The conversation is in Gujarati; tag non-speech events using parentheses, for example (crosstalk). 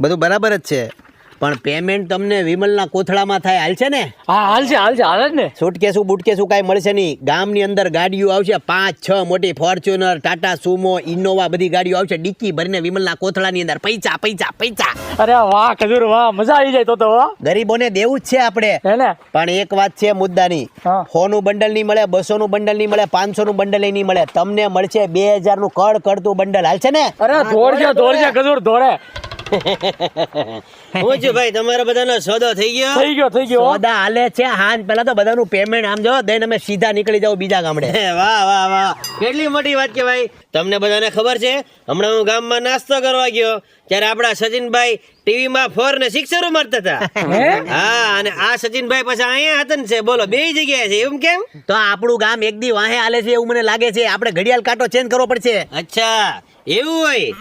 બધું બરાબર જ છે. પણ પેમેન્ટ તમને વિમલના કોથળામાં થાય હાલ છે ને? હા હાલ છે હાલ છે હાલ જ ને. સુટકેસું બુટકેસું કાંઈ મળશે નહીં. ગામની અંદર ગાડીઓ આવશે પાંચ છ મોટી ફોર્ચ્યુનર ટાટા સુમો ઇનોવા બધી ગાડીઓ આવશે. ડિક્કી ભરીને વિમલના કોથળાની અંદર પૈસા પૈસા પૈસા. અરે વાહ ખજૂર વાહ મજા આવી જાય તો તો વાહ ગરીબોને દેવું જ છે આપણે. હે પણ એક વાત છે મુદ્દાની. સો નું બંડલ નહીં મળે બસો નું બંડલ નહીં મળે પાંચસો નું બંડલ નહીં મળે. તમને મળશે બે હજારનું કડ કડતું બંડલ હાલ છે ને? અરે ધોરજે ધોરજે ખજૂર દોડે. છું ભાઈ તમારા બધાનો સોદો થઈ ગયો. થઈ ગયો થઈ ગયો. સોદા હાલે છે હાન. પેલા તો બધાનું પેમેન્ટ આમ જો દઈને અમે સીધા નીકળી જાવ બીજા ગામડે. (laughs) વાહ વાહ વાહ. કેટલી મોટી વાત કે ભાઈ. તમને બધાને ખબર છે હમણાં હું ગામમાં નાસ્તો કરવા ગયો ત્યારે આપણા સચિનભાઈ ટીવીમાં ફોર ને સિક્સરો મારતા હતા. (laughs) હા? અને આ સચિનભાઈ પછી અહીંયા હતા ને છે. બોલો બે જગ્યાએ છે એમ કેમ? તો આપણું ગામ એક દી વાહે હાલે છે એવું મને લાગે છે. આપણે ઘડિયાળ કાંટો ચેન્જ કરવો પડશે. અચ્છા એવું હોય.